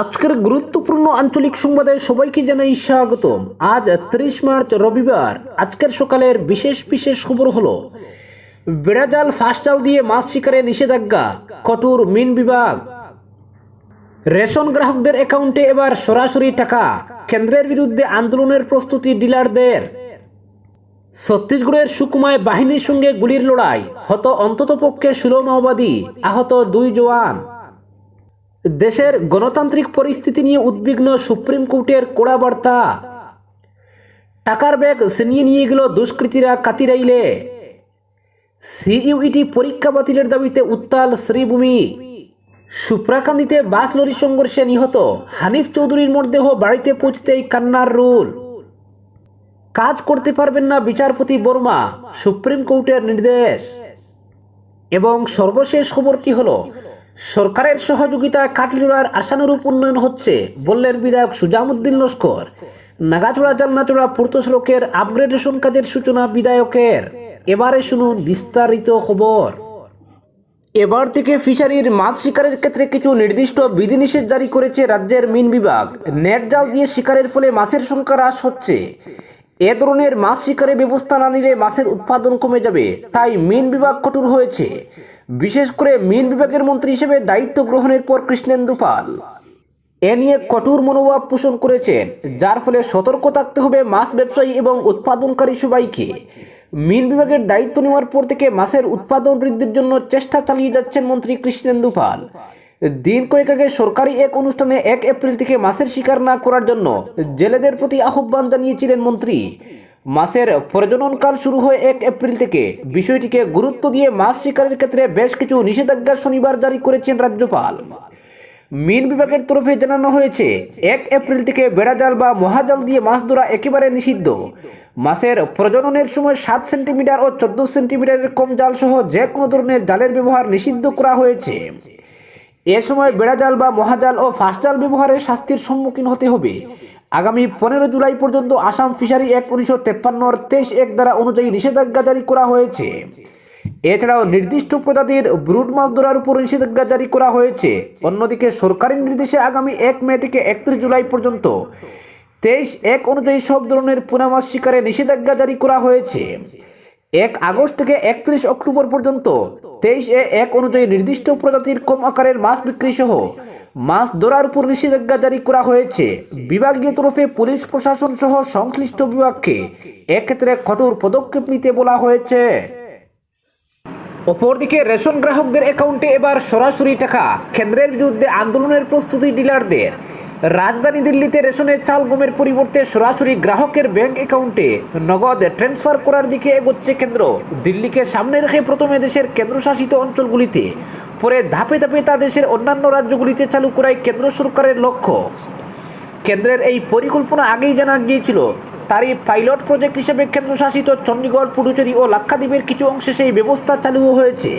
আজকের গুরুত্বপূর্ণ আঞ্চলিক সংবাদে সবাইকে জানাই স্বাগতম। আজ ত্রিশ মার্চ, রবিবার। আজকের সকালের বিশেষ বিশেষ খবর হলো, বেড়াজাল ফাঁসজাল দিয়ে মাছ শিকারে নিষেধাজ্ঞা, কঠোর মিন বিভাগ। রেশন গ্রাহকদের অ্যাকাউন্টে এবার সরাসরি টাকা, কেন্দ্রের বিরুদ্ধে আন্দোলনের প্রস্তুতি ডিলারদের। ছত্তিশগড়ের সুকুমায় বাহিনীর সঙ্গে গুলির লড়াই, হত অন্ততপক্ষে ষোলো মাওবাদী, আহত দুই জওয়ান। দেশের গণতান্ত্রিক পরিস্থিতি নিয়ে উদ্বিগ্ন সুপ্রিম কোর্টের কড়া বার্তা। টাকার ব্যাগ ছিনিয়ে নিয়ে গেল দুষ্কৃতীরা কাতিরাইলে সিইউইটি পরীক্ষা বাতিলের দাবিতে উত্তাল শ্রীভূমি। সুপ্রাকান্দিতে বাস লরি সংঘর্ষে নিহত হানিফ চৌধুরীর মরদেহ বাড়িতে পৌঁছতেই কান্নার রুল। কাজ করতে পারবেন না বিচারপতি বর্মা, সুপ্রিম কোর্টের নির্দেশ। এবং সর্বশেষ খবরটি হলো? সরকারের সহযোগিতায় কাটলিড়ার আশানুরূপ উন্নয়ন হচ্ছে, বললেন বিধায়ক সুজামুদ্দিন লস্কর। নাগাচড়া জালনাচড়া পূর্ত সড়কের আপগ্রেডেশন কাজের সূচনা বিধায়কের। এবারে শুনুন বিস্তারিত খবর। এবার থেকে ফিশারির মাছ শিকারের ক্ষেত্রে কিছু নির্দিষ্ট বিধিনিষেধ জারি করেছে রাজ্যের মিন বিভাগ। নেট জাল দিয়ে শিকারের ফলে মাছের সংখ্যা হ্রাস হচ্ছে। এ ধরনের মাছ শিকারে ব্যবস্থা না নিলে মাছের উৎপাদন কমে যাবে, তাই মিন বিভাগ কঠোর হয়েছে। বিশেষ করে মিন বিভাগের মন্ত্রী হিসেবে দায়িত্ব গ্রহণের পর কৃষ্ণেন্দু পাল। এ নিয়ে কঠোর মনোভাব পোষণ করেছেন, যার ফলে সতর্ক থাকতে হবে মাছ ব্যবসায়ী এবং উৎপাদনকারী সবাইকে। মিন বিভাগের দায়িত্ব নেওয়ার পর থেকে মাছের উৎপাদন বৃদ্ধির জন্য চেষ্টা চালিয়ে যাচ্ছেন মন্ত্রী কৃষ্ণেন্দু পাল। দিন কয়েক আগে সরকারি এক অনুষ্ঠানে এক এপ্রিল থেকে মাছের শিকার না করার জন্য জেলেদের প্রতি আহ্বান জানিয়েছিলেন মন্ত্রী। মাছের প্রজননকাল শুরু হয় এক এপ্রিল থেকে। বিষয়টিকে গুরুত্ব দিয়ে মাছ শিকারের ক্ষেত্রে বেশ কিছু নিষেধাজ্ঞা শনিবার জারি করেছেন রাজ্যপাল। মিন বিভাগের তরফে জানানো হয়েছে, এক এপ্রিল থেকে বেড়াজাল বা মহাজাল দিয়ে মাছ ধরা একেবারে নিষিদ্ধ। মাছের প্রজননের সময় সাত সেন্টিমিটার ও চোদ্দ সেন্টিমিটারের কম জাল সহ যে কোনো ধরনের জালের ব্যবহার নিষিদ্ধ করা হয়েছে। এ সময় বেড়াজাল বা মহাজাল ও ফাঁসজাল ব্যবহারে শাস্তির সম্মুখীন হতে হবে। আগামী পনেরো জুলাই পর্যন্ত আসাম ফিশারি এক উনিশশো তেপ্পান্নর তেইশ এক দ্বারা অনুযায়ী নিষেধাজ্ঞা জারি করা হয়েছে। এছাড়াও নির্দিষ্ট প্রজাতির ব্রুড মাছ ধরার উপর নিষেধাজ্ঞা জারি করা হয়েছে। অন্যদিকে সরকারি নির্দেশে আগামী এক মে থেকে একত্রিশ জুলাই পর্যন্ত তেইশ এক অনুযায়ী সব ধরনের পোনা মাছ শিকারে নিষেধাজ্ঞা জারি করা হয়েছে। এক আগস্ট থেকে একত্রিশ অক্টোবর পর্যন্ত তেইশ এ এক অনুযায়ী নির্দিষ্ট প্রজাতির কম আকারের মাছ বিক্রি সহ মাছ ধরার উপর নিষেধাজ্ঞা জারি করা হয়েছে। বিভাগীয় তরফে পুলিশ প্রশাসন সহ সংশ্লিষ্ট বিভাগকে এক্ষেত্রে কঠোর পদক্ষেপ নিতে বলা হয়েছে। অপরদিকে রেশন গ্রাহকদের অ্যাকাউন্টে এবার সরাসরি টাকা। কেন্দ্রের বিরুদ্ধে আন্দোলনের প্রস্তুতি ডিলারদের। রাজধানী দিল্লিতে রেশনের চাল গমের পরিবর্তে সরাসরি গ্রাহকের ব্যাংক অ্যাকাউন্টে নগদ ট্রান্সফার করার দিকে এগোচ্ছে কেন্দ্র। দিল্লিকে সামনে রেখে প্রথমে দেশের কেন্দ্রশাসিত অঞ্চলগুলিতে পরে ধাপে ধাপে তা দেশের অন্যান্য রাজ্যগুলিতে চালু করাই কেন্দ্র সরকারের লক্ষ্য। কেন্দ্রের এই পরিকল্পনা আগেই জানা গিয়েছিল। তারই পাইলট প্রজেক্ট হিসেবে কেন্দ্রশাসিত চণ্ডীগড় পুডুচেরি ও লাক্ষাদ্বীপের কিছু অংশে সেই ব্যবস্থা চালু হয়েছে।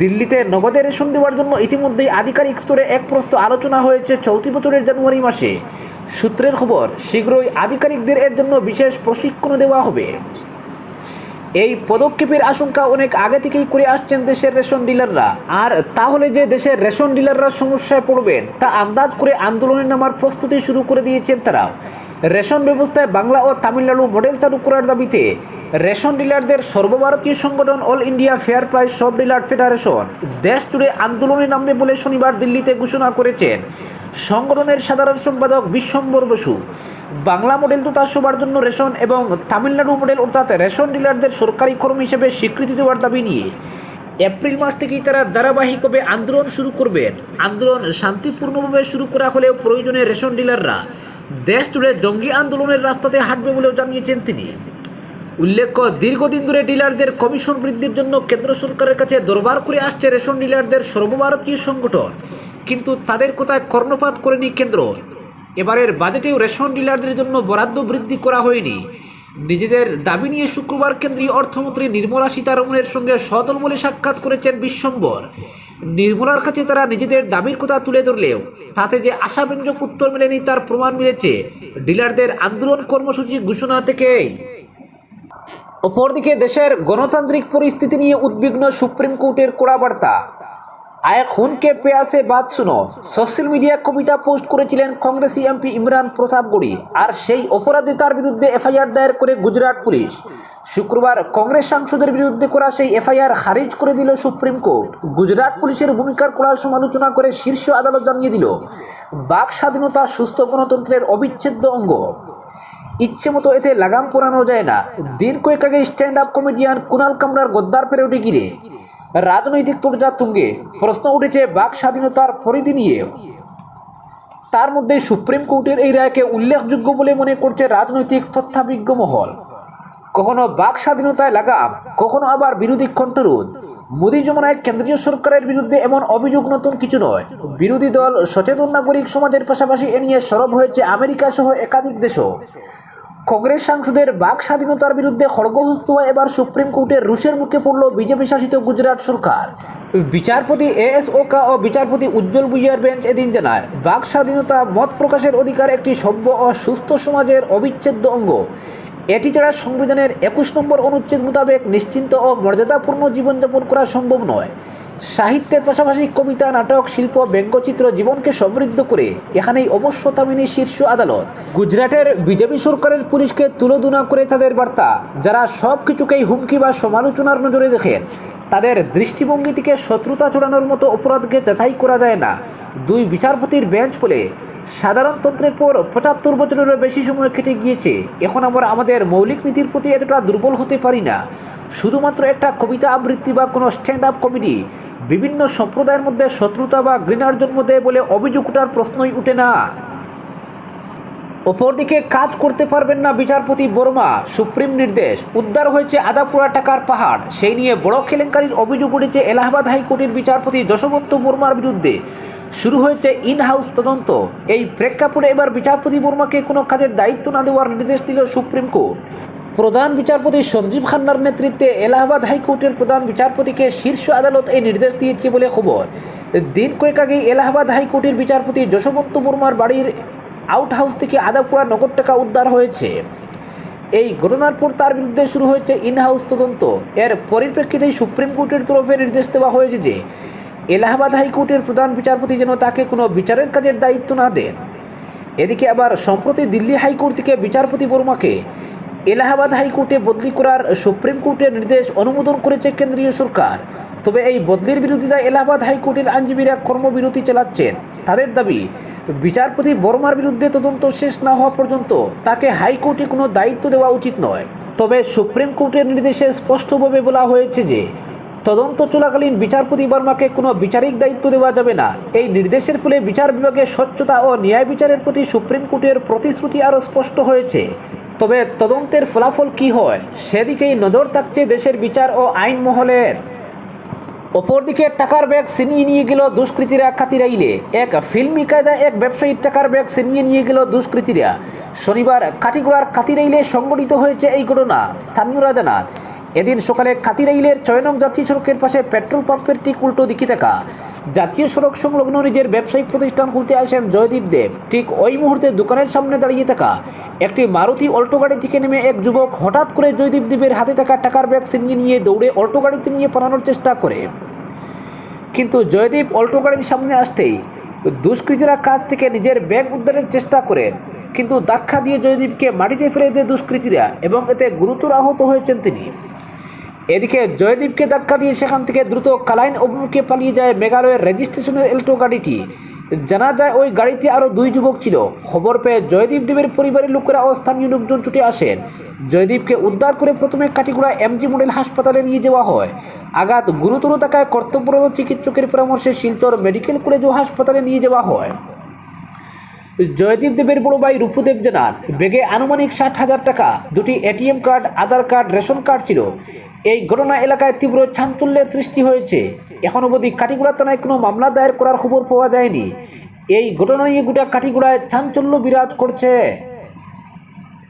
দিল্লিতে নগদে রেশন দেওয়ার জন্য ইতিমধ্যেই আধিকারিক স্তরে এক প্রস্ত আলোচনা হয়েছে চলতি বছরের জানুয়ারি মাসে। সূত্রের খবর, শীঘ্রই আধিকারিকদের এর জন্য বিশেষ প্রশিক্ষণ দেওয়া হবে। এই পদক্ষেপের আশঙ্কা অনেক আগে থেকেই করে আসছেন দেশের রেশন ডিলাররা। আর তাহলে যে দেশের রেশন ডিলাররা সমস্যায় পড়বেন, তা আন্দাজ করে আন্দোলনে নামার প্রস্তুতি শুরু করে দিয়েছেন তারা রেশন ব্যবস্থায় বাংলা ও তামিলনাড়ু মডেল চালু করার দাবিতে রেশন ডিলারদের সর্বভারতীয় সংগঠন all India fair price shop dealer federation দেশ জুড়ে আন্দোলনে নামবে বলে শনিবার দিল্লিতে ঘোষণা করেছেন। সংগঠনের সাধারণ সম্পাদক বিশ্বম্বর বসু। বাংলা মডেল তো তার সবার জন্য রেশন এবং তামিলনাড়ু মডেল অর্থাৎ রেশন ডিলারদের সরকারি কর্মী হিসেবে স্বীকৃতি দেওয়ার দাবি নিয়ে। এপ্রিল মাস থেকেই তারা ধারাবাহিকভাবে আন্দোলন শুরু করবেন। আন্দোলন শান্তিপূর্ণভাবে শুরু করা হলেও প্রয়োজনে রেশন ডিলাররা দেশ জুড়ে জঙ্গি আন্দোলনের রাস্তাতে হাঁটবে বলেও জানিয়েছেন তিনি। উল্লেখ্য, দীর্ঘদিন ধরে ডিলারদের কমিশন বৃদ্ধির জন্য কেন্দ্র সরকারের কাছে দরবার করে আসছে রেশন ডিলারদের সর্বভারতীয় সংগঠন। কিন্তু তাদের কোথায় কর্ণপাত করেনি কেন্দ্র? এবারের বাজেটেও রেশন ডিলারদের জন্য বরাদ্দ বৃদ্ধি করা হয়নি। নিজেদের দাবি নিয়ে শুক্রবার কেন্দ্রীয় অর্থমন্ত্রী নির্মলা সীতারমণের সঙ্গে সদল বলে সাক্ষাৎ করেছেন বিশ্বম্বর। নির্মলার কাছে তারা নিজেদের দাবির কথা তুলে ধরলেও তাতে যে আশাব্যঞ্জক উত্তর মেলেনি তার প্রমাণ মিলেছে। ডিলারদের আন্দোলন কর্মসূচি ঘোষণা থেকেই। অপরদিকে দেশের গণতান্ত্রিক পরিস্থিতি নিয়ে উদ্বিগ্ন সুপ্রিম কোর্টের কড়া বার্তা। আয় খুনকে পেয়াসে বাদ শুনো। সোশ্যাল মিডিয়া কবিতা পোস্ট করেছিলেন কংগ্রেসি এমপি ইমরান প্রতাপ প্রতাপগড়ি আর সেই অপরাধে তার বিরুদ্ধে এফআইআর দায়ের করে গুজরাট পুলিশ। শুক্রবার কংগ্রেস সাংসদের বিরুদ্ধে করা সেই এফআইআর খারিজ করে দিল সুপ্রিম কোর্ট। গুজরাট পুলিশের ভূমিকার করার সমালোচনা করে শীর্ষ আদালত জানিয়ে দিল, বাক স্বাধীনতা সুস্থ গণতন্ত্রের অবিচ্ছেদ্য অঙ্গ। ইচ্ছে মতো এতে লাগাম পরানো যায় না। দিন কয়েক আগে স্ট্যান্ড আপ কমেডিয়ান কুনাল কামরার গদ্দার প্যারোডি ঘিরে রাজনৈতিক তোরজা তুঙ্গে প্রশ্ন উঠেছে বাক স্বাধীনতার পরিধি নিয়ে। তার মধ্যে সুপ্রিম কোর্টের এই রায়কে উল্লেখযোগ্য বলে মনে করছে রাজনৈতিক তথ্যাবিজ্ঞ মহল। কখনো বাক স্বাধীনতায় লাগাম, কখনো আবার বিরোধী কণ্ঠরোধ। মোদী জমানায় কেন্দ্রীয় সরকারের বিরুদ্ধে এমন অভিযোগ নতুন কিছু নয়। বিরোধী দল সচেতন নাগরিক সমাজের পাশাপাশি এ নিয়ে সরব হয়েছে আমেরিকা সহ একাধিক দেশও। কংগ্রেস সাংসদের বাক স্বাধীনতার বিরুদ্ধে খড়গহস্ত হয়ে এবার সুপ্রিম কোর্টের রুশের মুখে পড়ল বিজেপি শাসিত গুজরাট সরকার। বিচারপতি এ এস ওকা ও বিচারপতি উজ্জ্বল বুইয়ার বেঞ্চ এদিন জানায়, বাক স্বাধীনতা মত প্রকাশের অধিকার একটি সভ্য ও সুস্থ সমাজের অবিচ্ছেদ্য অঙ্গ। এটি ছাড়া সংবিধানের একুশ নম্বর অনুচ্ছেদ মোতাবেক নিশ্চিন্ত ও মর্যাদাপূর্ণ জীবনযাপন করা সম্ভব নয়। সাহিত্যের পাশাপাশি কবিতা, নাটক, শিল্প, ব্যঙ্গচিত্র জীবনকে সমৃদ্ধ করে এখানেই অবশ্য তামিনী শীর্ষ আদালত। গুজরাটের বিজেপি সরকারের পুলিশকে তুলোদুনা করে তাদের বার্তা। যারা সব কিছুকেই হুমকি বা সমালোচনার নজরে দেখেন, তাদের দৃষ্টিভঙ্গি থেকে শত্রুতা চড়ানোর মতো অপরাধকে যাচাই করা যায় না। দুই বিচারপতির বেঞ্চ বলে সাধারণতন্ত্রের পর পঁচাত্তর বছরেরও বেশি সময় কেটে গিয়েছে। এখন আমরা আমাদের মৌলিক নীতির প্রতি এতটা দুর্বল হতে পারি না। শুধুমাত্র একটা কবিতা আবৃত্তি বা কোনো স্ট্যান্ড আপ কমেডি বিভিন্ন সম্প্রদায়ের মধ্যে শত্রুতা বা ঘৃণার দেয় বলে অভিযোগ ওঠার প্রশ্নই উঠে না। অপরদিকে কাজ করতে পারবেন না বিচারপতি বর্মা। সুপ্রিম নির্দেশ, উদ্ধার হয়েছে আদাপুরা টাকার পাহাড়। সেই নিয়ে বড় কেলেঙ্কারির অভিযোগ উঠেছে এলাহাবাদ হাইকোর্টের বিচারপতি যশবন্ত বর্মার বিরুদ্ধে। শুরু হয়েছে ইন হাউস তদন্ত। এই প্রেক্ষাপটে এবার বিচারপতি বর্মাকে কোনো কাজের দায়িত্ব না দেওয়ার নির্দেশ দিল সুপ্রিম কোর্ট। প্রধান বিচারপতি সঞ্জীব খান্নার নেতৃত্বে এলাহাবাদ হাইকোর্টের প্রধান বিচারপতিকে শীর্ষ আদালত এই নির্দেশ দিয়েছে বলে খবর। দিন কয়েক আগে এলাহাবাদ হাইকোর্টের বিচারপতি যশবন্ত বর্মার বাড়ির আউট হাউস থেকে আদাপুরা নগদ টাকা উদ্ধার হয়েছে। এই ঘটনার পর তার বিরুদ্ধে শুরু হয়েছে ইন হাউস তদন্ত। এর পরিপ্রেক্ষিতে সুপ্রিম কোর্টের তরফে নির্দেশ দেওয়া হয়েছে যে, এলাহাবাদ হাইকোর্টের প্রধান বিচারপতি যেন তাকে কোনো বিচারের কাজের দায়িত্ব না দেন। এদিকে আবার সম্প্রতি দিল্লি হাইকোর্ট থেকে বিচারপতি বর্মাকে এলাহাবাদ হাইকোর্টে বদলি করার সুপ্রিম কোর্টের নির্দেশ অনুমোদন করেছে কেন্দ্রীয় সরকার। তবে এই বদলির বিরোধিতায় এলাহাবাদ হাইকোর্টের আইনজীবীরা কর্মবিরতি চালাচ্ছেন। তাদের দাবি, বিচারপতি বর্মার বিরুদ্ধে তদন্ত শেষ না হওয়া পর্যন্ত তাকে হাইকোর্টে কোনো দায়িত্ব দেওয়া উচিত নয়। তবে সুপ্রিম কোর্টের নির্দেশে স্পষ্টভাবে বলা হয়েছে যে, তদন্ত চলাকালীন বিচারপতি বর্মাকে কোনো বিচারিক দায়িত্ব দেওয়া যাবে না। এই নির্দেশের ফলে বিচার বিভাগের স্বচ্ছতা ও ন্যায় বিচারের প্রতি সুপ্রিম কোর্টের প্রতিশ্রুতি আরও স্পষ্ট হয়েছে। তবে তদন্তের ফলাফল কি হয়, সেদিকেই নজর থাকছে দেশের বিচার ও আইন মহলের। অপরদিকে টাকার ব্যাগ ছিনিয়ে নিয়ে গেল দুষ্কৃতীরা কাতিরাইলে এক ফিল্মি কায়দা এক ব্যবসায়ীর টাকার ব্যাগ ছিনিয়ে নিয়ে গেল দুষ্কৃতীরা। শনিবার কাটিগুড়ার কাতিরাইলে সংগঠিত হয়েছে এই ঘটনা, স্থানীয়রা জানান। এদিন সকালে কাতিরাইলের চয়নং জাতীয় সড়কের পাশে পেট্রোল পাম্পের ঠিক উল্টো দিকে থাকা জাতীয় সড়ক সংলগ্ন নিজের ব্যবসায়িক প্রতিষ্ঠান খুলতে আসেন জয়দীপ দেব। ঠিক ওই মুহূর্তে দোকানের সামনে দাঁড়িয়ে থাকা একটি মারুতি অল্টো গাড়ি থেকে নেমে এক যুবক হঠাৎ করে জয়দীপ দেবের হাতে থাকা টাকার ব্যাগ ছিনিয়ে নিয়ে দৌড়ে অল্টো গাড়িতে নিয়ে পালানোর চেষ্টা করে। কিন্তু জয়দীপ অল্টো গাড়ির সামনে আসতেই দুষ্কৃতীরা কাছ থেকে নিজের ব্যাগ উদ্ধারের চেষ্টা করেন। কিন্তু ধাক্কা দিয়ে জয়দীপকে মাটিতে ফেলে দেয় দুষ্কৃতীরা এবং এতে গুরুতর আহত হয়েছেন তিনি। এদিকে জয়দীপকে ধাক্কা দিয়ে সেখান থেকে দ্রুত কালাইন অভিমুখে পালিয়ে যায় মেঘালয়ের রেজিস্ট্রেশনের এলটো গাড়িটি। জানা যায় ওই গাড়িতে আরও দুই যুবক ছিল। খবর পেয়ে জয়দীপ দেবের পরিবারের লোকেরা ও স্থানীয় লোকজন ছুটে আসেন। জয়দীপকে উদ্ধার করে প্রথমে কাটিগুড়া এমজি মডেল হাসপাতালে নিয়ে যাওয়া হয়। আঘাত গুরুতর থাকায় কর্তব্যরত চিকিৎসকের পরামর্শে শিলচর মেডিকেল কলেজ ও হাসপাতালে নিয়ে যাওয়া হয়। জয়দীপ দেবের বড় ভাই রূপুদেব জানান, বেগে আনুমানিক ষাট হাজার টাকা, দুটি ATM card, Aadhaar card, ration card ছিল। এই ঘটনা এলাকায় তীব্র চাঞ্চল্যের সৃষ্টি হয়েছে। এখন অবধি কাটিগুড়া থানায় কোনো মামলা দায়ের করার খবর পাওয়া যায়নি। এই ঘটনা নিয়ে গোটা কাটিগুড়ায় চাঞ্চল্য বিরাজ করছে।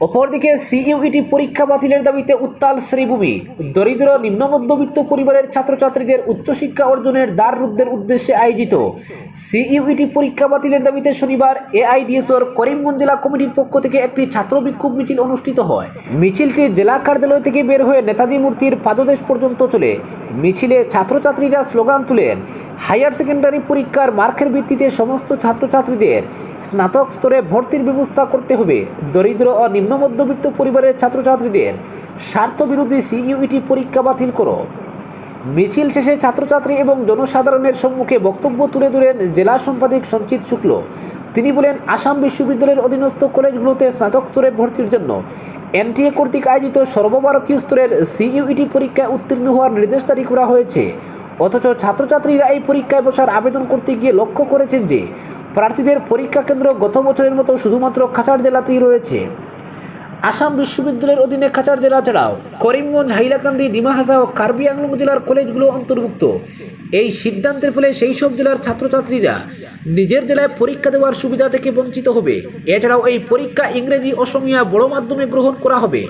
অপরদিকে সিইউইটি পরীক্ষা বাতিলের দাবিতে উত্তাল শ্রীভূমি। দরিদ্র নিম্ন মধ্যবিত্ত পরিবারের ছাত্রছাত্রীদের উচ্চশিক্ষা অর্জনের দ্বার রুদ্ধের উদ্দেশ্যে আয়োজিত সিইউইটি পরীক্ষা বাতিলের দাবিতে শনিবার এআইডিএসওর করিমগঞ্জ জেলা কমিটির পক্ষ থেকে একটি ছাত্র বিক্ষোভ মিছিল অনুষ্ঠিত হয়। মিছিলটি জেলা কার্যালয় থেকে বের হয়ে নেতাজি মূর্তির পাদদেশ পর্যন্ত চলে। মিছিলে ছাত্রছাত্রীরা স্লোগান তুলেন, হায়ার সেকেন্ডারি পরীক্ষার মার্কের ভিত্তিতে সমস্ত ছাত্রছাত্রীদের স্নাতক স্তরে ভর্তির ব্যবস্থা করতে হবে। দরিদ্র ও নিম্ন মধ্যবিত্ত পরিবারের ছাত্রছাত্রীদের স্বার্থবিরোধী সিইউইটি পরীক্ষা বাতিল করো। মিছিল শেষে ছাত্রছাত্রী এবং জনসাধারণের সম্মুখে বক্তব্য তুলে ধরেন জেলা সম্পাদক সঞ্চিত শুক্ল। তিনি বলেন, আসাম বিশ্ববিদ্যালয়ের অধীনস্থ কলেজগুলোতে স্নাতক স্তরে ভর্তির জন্য এনটিএ কর্তৃক আয়োজিত সর্বভারতীয় স্তরের সিইউইটি পরীক্ষায় উত্তীর্ণ হওয়ার নির্দেশ জারি করা হয়েছে। অথচ ছাত্রছাত্রীরা এই পরীক্ষায় বসার আবেদন করতে গিয়ে লক্ষ্য করেছেন যে, প্রার্থীদের পরীক্ষা কেন্দ্র গত বছরের মতো শুধুমাত্র খাঁচার জেলাতেই রয়েছে। আসাম বিশ্ববিদ্যালয়ের অধীনে কাছাড় জেলা ছাড়াও করিমগঞ্জ, হাইলাকান্দি ডিমাহাসা ও কার্বি আংলং জেলার কলেজগুলো অন্তর্ভুক্ত। এই সিদ্ধান্তের ফলে সেই সব জেলার ছাত্রছাত্রীরা নিজের জেলায় পরীক্ষা দেওয়ার সুবিধা থেকে বঞ্চিত হবে। এছাড়াও এই পরীক্ষা ইংরেজি, অসমিয়া, বড় মাধ্যমে গ্রহণ করা হবে।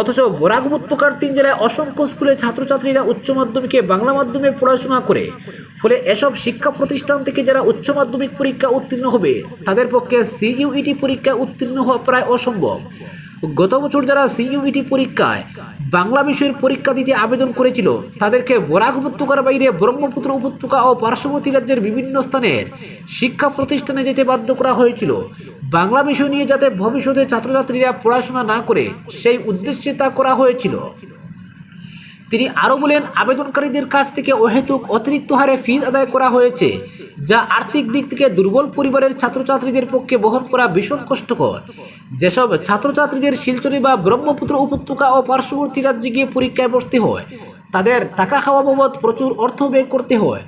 অথচ বরাক উপত্যকার তিন জেলায় অসংখ্য স্কুলে ছাত্রছাত্রীরা উচ্চ মাধ্যমিকে বাংলা মাধ্যমে পড়াশোনা করে। ফলে এসব শিক্ষা প্রতিষ্ঠান থেকে যারা উচ্চ মাধ্যমিক পরীক্ষা উত্তীর্ণ হবে, তাদের পক্ষে সিইউইটি পরীক্ষা উত্তীর্ণ হওয়া প্রায় অসম্ভব। গত বছর যারা সিইউইটি পরীক্ষায় বাংলা বিষয়ের পরীক্ষা দিতে আবেদন করেছিল, তাদেরকে বরাক উপত্যকার বাইরে ব্রহ্মপুত্র উপত্যকা ও পার্শ্ববর্তী রাজ্যের বিভিন্ন স্থানের শিক্ষা প্রতিষ্ঠানে যেতে বাধ্য করা হয়েছিল। বাংলা বিষয় নিয়ে যাতে ভবিষ্যতে ছাত্রছাত্রীরা পড়াশোনা না করে, সেই উদ্দেশ্যে তা করা হয়েছিল। তিনি আরও বলেন, আবেদনকারীদের কাছ থেকে অহেতুক অতিরিক্ত হারে ফিজ আদায় করা হয়েছে, যা আর্থিক দিক থেকে দুর্বল পরিবারের ছাত্রছাত্রীদের পক্ষে বহন করা ভীষণ কষ্টকর। যেসব ছাত্রছাত্রীদের শিলচরে বা ব্রহ্মপুত্র উপত্যকা ও পার্শ্ববর্তী রাজ্যে গিয়ে পরীক্ষায় বসতে হয়, তাদের টাকা খাওয়া বাবদ প্রচুর অর্থ ব্যয় করতে হয়,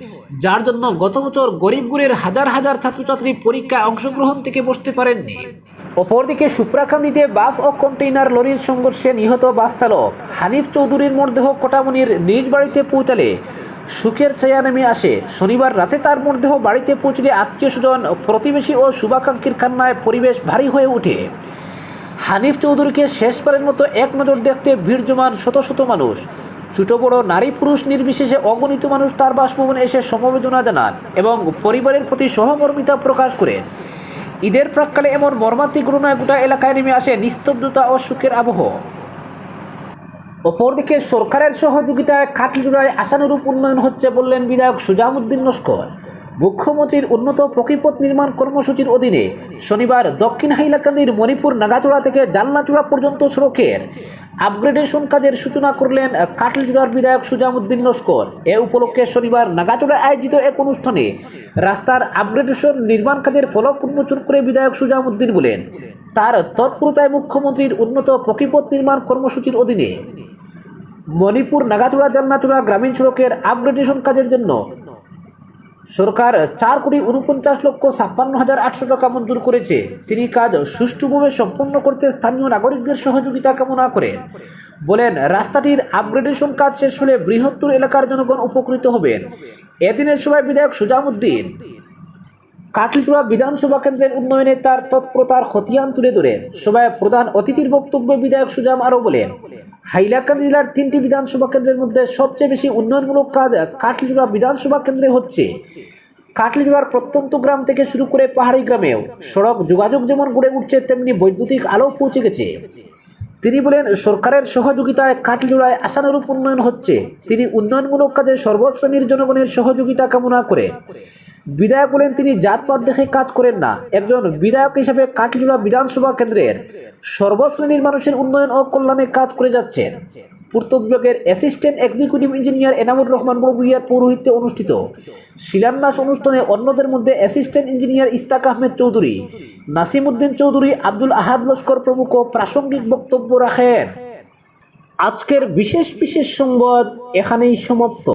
যার জন্য গত বছর গরিবগুড়ের হাজার হাজার ছাত্রছাত্রী পরীক্ষায় অংশগ্রহণ থেকে বসতে পারেননি। অপরদিকে সুপ্রাকান্দিতে বাস ও কন্টেইনার লরির সংঘর্ষে নিহত বাস চালক হানিফ চৌধুরীর মরদেহ কোটামনির নিজ বাড়িতে পৌঁছালে সুখের ছায়া নেমে আসে। শনিবার রাতে তার মরদেহ বাড়িতে পৌঁছলে আত্মীয় স্বজন, প্রতিবেশী ও শুভাকাঙ্ক্ষীর কান্নায় পরিবেশ ভারী হয়ে ওঠে। হানিফ চৌধুরীকে শেষবারের মতো এক নজর দেখতে ভিড় জমান শত শত মানুষ। ছোট বড় নারী পুরুষ নির্বিশেষে অগণিত মানুষ তার বাসভবনে এসে সমবেদনা জানান এবং পরিবারের প্রতি সহমর্মিতা প্রকাশ করেন। ঈদের প্রাককালে এমন মর্মান্তিক ঘটনায় গোটা এলাকায় নেমে আসে নিস্তব্ধতা ও সুখের আবহ। অপরদিকে সরকারের সহযোগিতায় কাটলিজোড়ায় আশানুরূপ উন্নয়ন হচ্ছে বললেন বিধায়ক সুজামুদ্দিন নস্কর মুখ্যমন্ত্রীর উন্নত প্রকৃপথ নির্মাণ কর্মসূচির অধীনে শনিবার দক্ষিণ হাইলাকান্দির মণিপুর নাগাচোড়া থেকে জানলাচোড়া পর্যন্ত সড়কের আপগ্রেডেশন কাজের সূচনা করলেন কাটলিজোড়ার বিধায়ক সুজামুদ্দিন নস্কর এ উপলক্ষে শনিবার নাগাচোড়ায় আয়োজিত এক অনুষ্ঠানে রাস্তার আপগ্রেডেশন নির্মাণ কাজের ফলক উন্মোচন করে বিধায়ক সুজামুদ্দিন বলেন, তার তৎপরতায় মুখ্যমন্ত্রীর উন্নত প্রকৃপথ নির্মাণ কর্মসূচির অধীনে মণিপুর, নাগাচোড়া জান্নাচোড়া গ্রামীণ সড়কের আপগ্রেডেশন কাজের জন্য সরকার চার কোটি উনপঞ্চাশ লক্ষ ছাপ্পান্ন হাজার আটশো টাকা মঞ্জুর করেছে। তিনি কাজ সুষ্ঠুভাবে সম্পন্ন করতে স্থানীয় নাগরিকদের সহযোগিতা কামনা করেন বলেন, রাস্তাটির আপগ্রেডেশন কাজ শেষ হলে বৃহত্তর এলাকার জনগণ উপকৃত হবেন এদিনের সভায় বিধায়ক সুজামুদ্দিন, কাটলিচুড়া বিধানসভা কেন্দ্রের উন্নয়নে তার তৎপরতার খতিয়ান তুলে ধরেন। সভায় প্রধান অতিথির বক্তব্যে বিধায়ক সুজাম আরও বলেন হাইলাকান্দি জেলার তিনটি বিধানসভা কেন্দ্রের মধ্যে সবচেয়ে বেশি উন্নয়নমূলক কাজ কাটলিচুড়া বিধানসভা কেন্দ্রে হচ্ছে। কাটলিচুড়ার প্রত্যন্ত গ্রাম থেকে শুরু করে পাহাড়ি গ্রামেও সড়ক যোগাযোগ যেমন গড়ে উঠছে, তেমনি বৈদ্যুতিক আলো পৌঁছে গেছে। তিনি বলেন, সরকারের সহযোগিতায় কাটলিজোড়ায় আশানুরূপ উন্নয়ন হচ্ছে। তিনি উন্নয়নমূলক কাজে সর্বশ্রেণীর জনগণের সহযোগিতা কামনা করে বিধায়ক বলেন তিনি জাতপাত দেখে কাজ করেন না। একজন বিধায়ক হিসেবে কাটলিজোড়া বিধানসভা কেন্দ্রের সর্বশ্রেণীর মানুষের উন্নয়ন ও কল্যাণে কাজ করে যাচ্ছেন। পূর্ত বিভাগের assistant executive engineer Enamur Rahman বড়ভুইয়ার পৌরোহিত্যে অনুষ্ঠিত শিলান্যাস অনুষ্ঠানে অন্যদের মধ্যে অ্যাসিস্ট্যান্ট ইঞ্জিনিয়ার ইস্তাক আহমেদ চৌধুরী নাসিমউদ্দিন চৌধুরী, আব্দুল আহাদ লস্কর প্রমুখ প্রাসঙ্গিক বক্তব্য রাখেন। আজকের বিশেষ বিশেষ সংবাদ এখানেই সমাপ্ত।